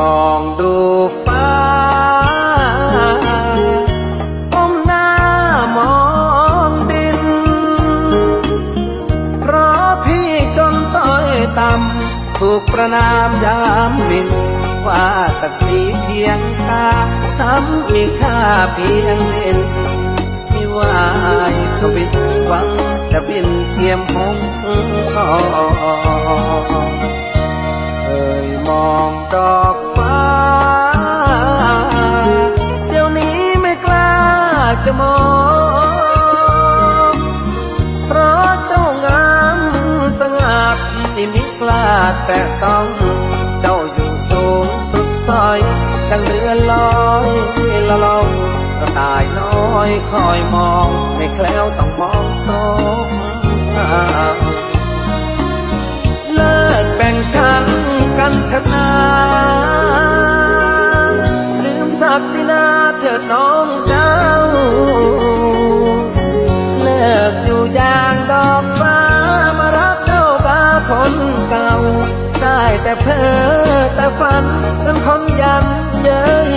มองดูฟ้าอมหน้ามองดิน เพราะพี่จนต้อยต่ำถูกประนามยามมินว่าศักดิ์ศรีเพียงตาซ้ำมีค่าเพียงเล่นไม่ว่ายขบินหวังจะบินเทียมหงเองยมอง đó จะมองเพราะเจ้างามสง่าที่มิกล้าแต่ต้องเจ้าอยู่สูงสุดซอย ดังเรือลอยละลองกระต่ายน้อยคอยมอง ไม่แคล้วต้องมองสมสาวเลิกแบ่งชั้นกันเถิดนา ได้แต่เพ้อแต่ฝันจนคนยันเย้ย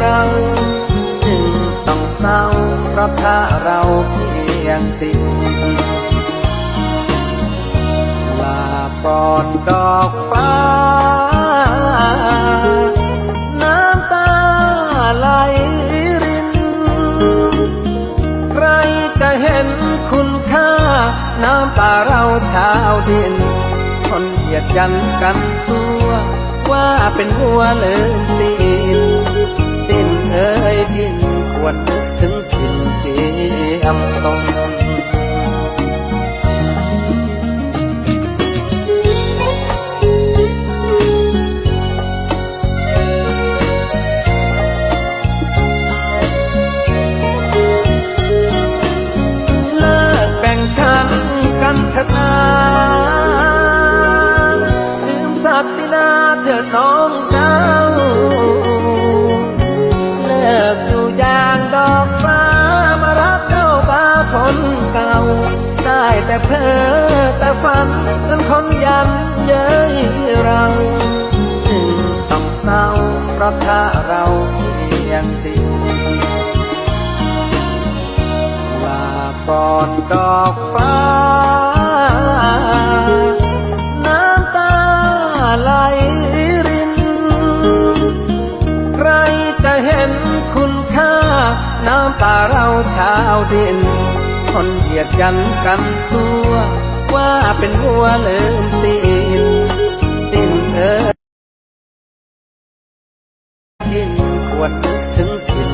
เราจึงต้องเศร้าเพราะถ้าเราเพียงติดลาก่อนดอกฟ้า น้ำตาไหลริน ใครจะเห็นคุณค่า น้ำตาเราชาวดิน คนเหยียดยันกันตัว ว่าเป็นหัวเลิมตี เถิดน้องเจ้าเลิกอยู่อย่างดอกฟ้ามารักเจ้าบาคนเก่า ได้แต่เพ้อแต่ฝันจนคนยันเย้ยเราจึงต้องเศร้าเพราะถ้าเราเพียงติดลาก่อนดอก เราชาวดินคนเหยียดยันกันทั่ว ว่าเป็นหัวลืมตีนดินเออดินควรนึกถึง